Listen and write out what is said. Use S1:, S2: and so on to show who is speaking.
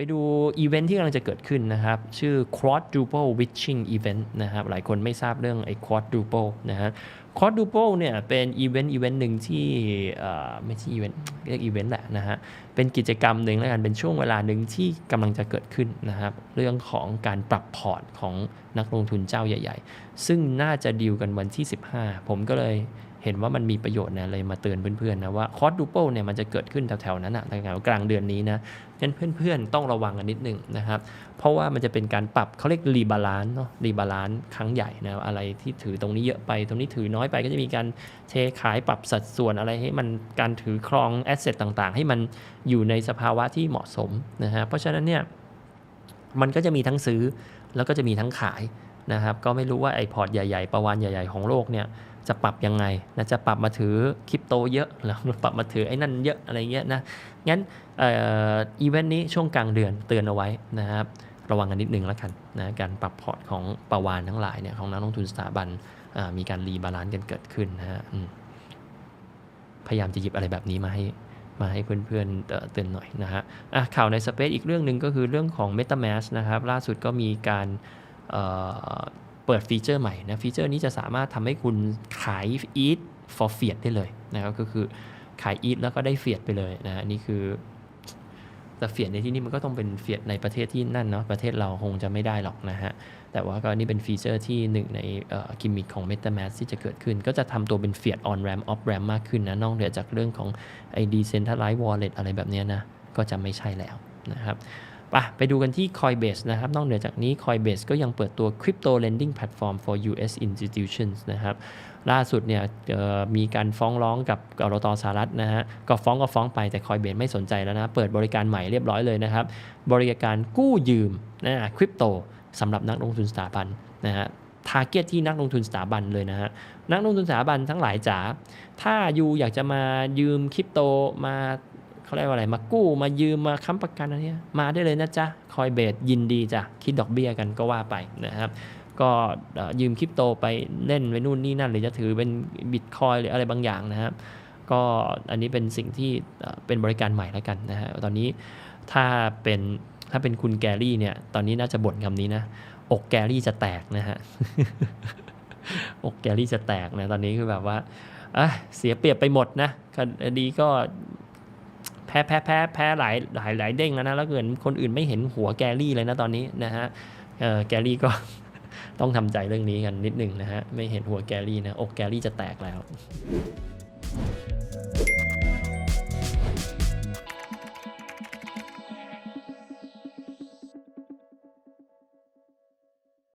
S1: ไปดูอีเวนท์ที่กำลังจะเกิดขึ้นนะครับ ชื่อ quadruple witching event นะครับ หลายคนไม่ทราบเรื่องไอ้ quadruple นะฮะ quadruple เนี่ยเป็นอีเวนต์อีเวนต์หนึ่งที่ไม่ใช่อีเวนต์เรียกอีเวนต์แหละนะฮะ เป็นกิจกรรมหนึ่งแล้วกันเป็นช่วงเวลาหนึ่งที่กำลังจะเกิดขึ้นนะครับ เรื่องของการปรับพอร์ตของนักลงทุนเจ้าใหญ่ ๆ ซึ่งน่าจะดีลกันวันที่ 15 ผมก็เลยเห็นว่ามันมีประโยชน์นะเลยมาเตือนเพื่อนๆนะว่าคอร์ดดูเปิลเนี่ยมันจะเกิดขึ้นแถวๆนั้นนะแถวกลางเดือนนี้นะงั้นเพื่อนๆ ต้องระวังกันนิดนึงนะครับ เพราะว่ามันจะเป็นการปรับเขาเรียกรีบาลานซ์เนาะรีบาลานซ์ครั้งใหญ่นะอะไรที่ถือตรงนี้เยอะไป ตรงนี้ถือน้อยไปก็จะมีการเทขายปรับสัดส่วนอะไรให้มันการถือครองแอสเซทต่างๆ ให้มันอยู่ในสภาวะที่เหมาะสมนะฮะเพราะฉะนั้นเนี่ยมันก็จะมีทั้งซื้อแล้วก็จะมีทั้งขายนะครับก็ไม่รู้ว่าไอพอร์ตใหญ่ๆ ประวานใหญ่ ๆ ของโลกเนี่ยจะปรับยังไงนะจะปรับมาถือคริปโตเยอะแล้วปรับมาถือไอ้นั่นเยอะอะไรเงี้ยนะงั้นอีเวนต์นี้ช่วงกลางเดือนเตือนเอาไว้นะครับ ระวังกันนิดนึงแล้วกันนะการปรับพอร์ตของประวานทั้งหลายเนี่ยของนักลงทุนสถาบันมีการรีบาลานซ์กันเกิดขึ้นนะฮะพยายามจะหยิบอะไรแบบนี้มาให้มาให้เพื่อนๆเตือนหน่อยนะฮะะข่าวในสเปซอีกเรื่องหนึ่งก็คือเรื่องของ MetaMask นะครับ ล่าสุดก็มีการเเปิดฟีเจอร์ใหม่นะฟีเจอร์นี้จะสามารถทำให้คุณขาย ETH for fiat ได้เลยนะครับก็คือขาย ETH แล้วก็ได้ fiat ไปเลยนะนี่คือ แต่เฟียดในที่นี้มันก็ต้องเป็นเฟียดในประเทศที่นั่นเนาะประเทศเราคงจะไม่ได้หรอกนะฮะ แต่ว่าก็นี่เป็นฟีเจอร์ที่หนึ่งในกิมมิคของ MetaMask ที่จะเกิดขึ้น ก็จะทำตัวเป็น fiat on ramp off ramp มากขึ้นนะนอกเหนือจากเรื่องของไอ้ decentralized wallet อะไรแบบนี้นะก็จะไม่ใช่แล้วนะครับ ไปไปดูกันที่ Coinbase นะครับ นอกเหนือจากนี้ Coinbase ก็ยังเปิดตัว Crypto Lending Platform for US Institutions นะครับ ล่าสุดเนี่ยมีการฟ้องร้องกับกรตสหรัฐนะฮะ ก็ฟ้องก็ฟ้องไปแต่ Coinbase ไม่สนใจแล้วนะ เปิดบริการใหม่เรียบร้อยเลยนะครับ บริการกู้ยืมนะคริปโตสำหรับนักลงทุนสถาบันนะฮะทาร์เก็ตที่นักลงทุนสถาบันเลยนะฮะ นักลงทุนสถาบันทั้งหลายจ๋า ถ้ายูอยากจะมายืมคริปโตมา เขาเรียกว่าอะไร มากู้มายืมมาค้ำประกันอะไรเนี้ยมาได้เลยนะจ๊ะคอยเบสยินดีจ้ะคิดดอกเบี้ยกันก็ว่าไปนะครับก็ยืมคริปโตไปเล่นไปนู่นนี่นั่นหรือจะถือเป็นบิตคอยหรืออะไรบางอย่างนะครับก็อันนี้เป็นสิ่งที่เป็นบริการใหม่แล้วกันนะฮะตอนนี้ถ้าเป็นถ้าเป็นคุณแกรี่เนี่ย ตอนนี้น่าจะบ่นคำนี้นะ อกแกรี่จะแตกนะฮะ อกแกรี่จะแตกนะ ตอนนี้คือแบบว่าอะเสียเปรียบไปหมดนะคดีก็ แพ้แพ้แพ้แพ้หลายหลายหลายเด้งแล้วนะ แล้วเกินคนอื่นไม่เห็นหัวแกรี่เลยนะตอนนี้นะฮะเออแกรี่ก็ต้องทำใจเรื่องนี้กันนิดหนึ่งนะฮะ ไม่เห็นหัวแกรี่นะ อกแกรี่จะแตกแล้ว